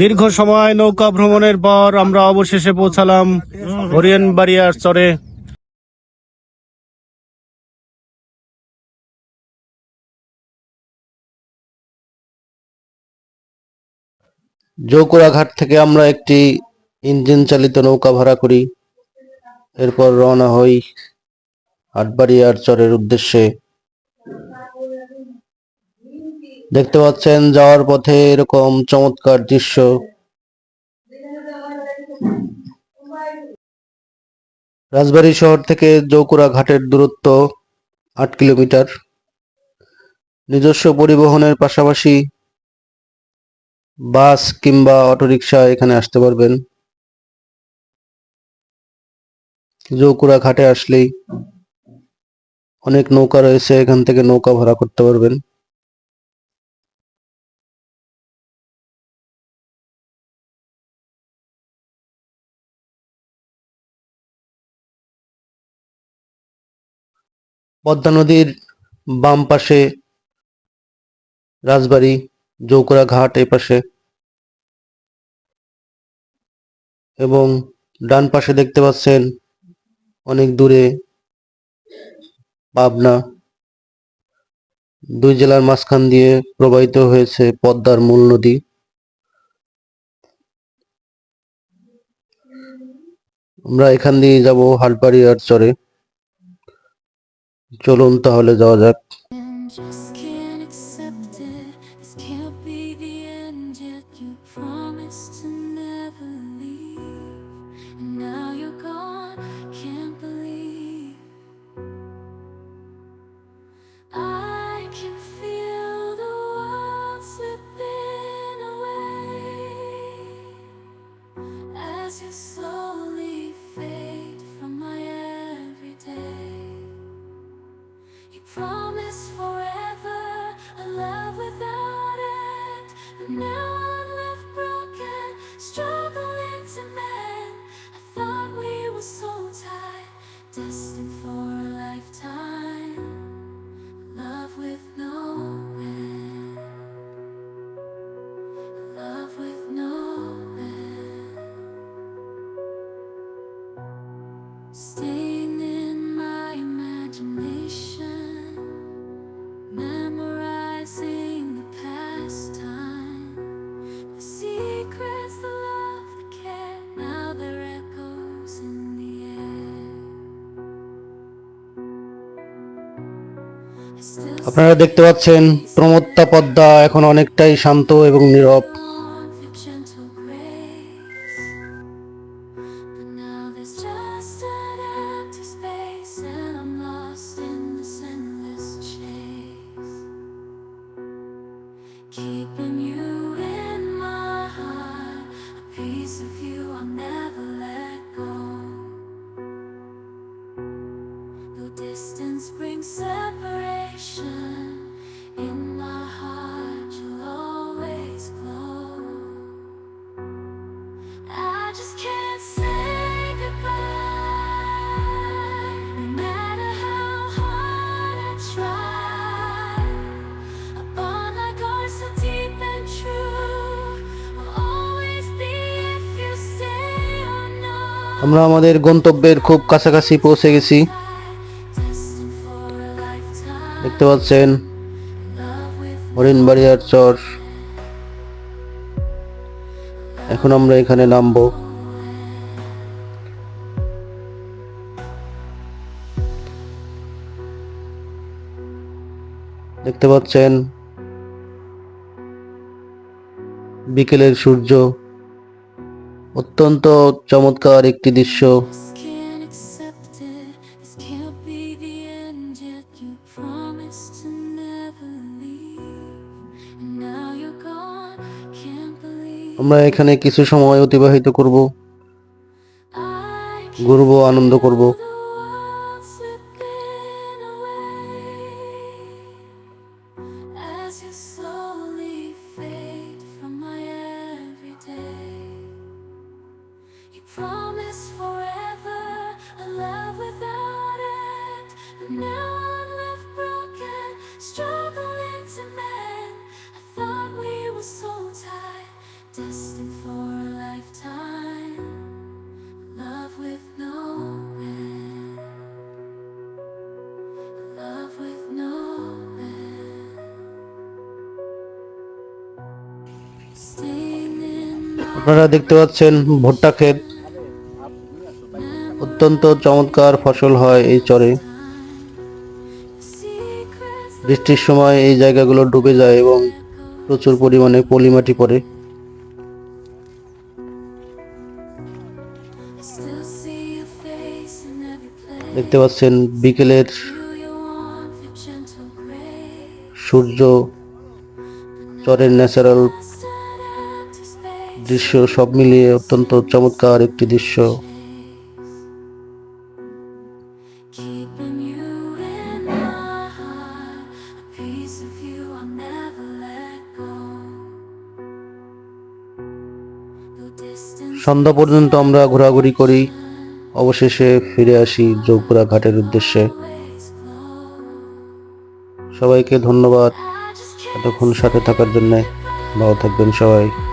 দীর্ঘ সময় নৌকা ভ্রমণের পর আমরা অবশেষে পৌঁছালাম হরিয়ান বাড়িয়ার চরে। জৌকুড়া ঘাট থেকে আমরা একটি ইঞ্জিন চালিত নৌকা ভাড়া করি। এরপর রওনা হই আটবাড়িয়ার চরের উদ্দেশ্যে। দেখতে পাচ্ছেন যাওয়ার পথে এরকম চমৎকার দৃশ্য। রাজবাড়ী শহর থেকে জৌকুড়া ঘাটের দূরত্ব আট কিলোমিটার। নিজস্ব পরিবহনের পাশাপাশি বাস কিংবা অটোরিকশা এখানে আসতে পারবেন। জৌকুড়া ঘাটে আসলেই অনেক নৌকা রয়েছে, এখান থেকে নৌকা ভাড়া করতে পারবেন। পদ্মা নদীর বাম পাশে রাজবাড়ী জৌকুড়া ঘাট এই পাশে। এবং ডান পাশে দেখতে পাচ্ছেন অনেক দূরে পাবনা। দুই জেলার মাঝখান দিয়ে প্রবাহিত হয়েছে পদ্মার মূল নদী। আমরা এখান দিয়ে যাব হাটবাড়িয়ার চরে। চলুন তাহলে যাওয়া যাক। আপনারা দেখতে পাচ্ছেন প্রমত্তা পদ্মা এখন অনেকটাই শান্ত এবং নীরব. Keeping you in my heart, a piece of you I'll never আমরা আমাদের গন্তব্যের খুব কাছাকাছি পৌঁছে গেছি. দেখতে পাচ্ছেন হরিণবাড়িয়ার চর। এখন আমরা এখানে নামবো। দেখতে পাচ্ছেন, বিকেলের সূর্য। অত্যন্ত চমৎকার একটি দৃশ্য। আমরা এখানে কিছু সময় অতিবাহিত করব ঘুরব আনন্দ করব। আপনারা দেখতে পাচ্ছেন ভুট্টা ক্ষেত অত্যন্ত চমৎকার ফসল হয় এই চরে বৃষ্টির সময় এই জায়গাগুলো ডুবে যায় এবং প্রচুর পরিমাণে পলিমাটি পড়ে. দেখতে পাচ্ছেন বিকেলের. সূর্য চরের ন্যাচারাল দৃশ্য সব মিলিয়ে অত্যন্ত চমৎকার একটি দৃশ্য। সন্ধ্যা পর্যন্ত আমরা ঘোরাঘুরি করি অবশেষে ফিরে আসি যোগপুরা ঘাটের উদ্দেশ্যে। সবাইকে ধন্যবাদ এতক্ষণ সাথে থাকার জন্য। ভালো থাকবেন সবাই।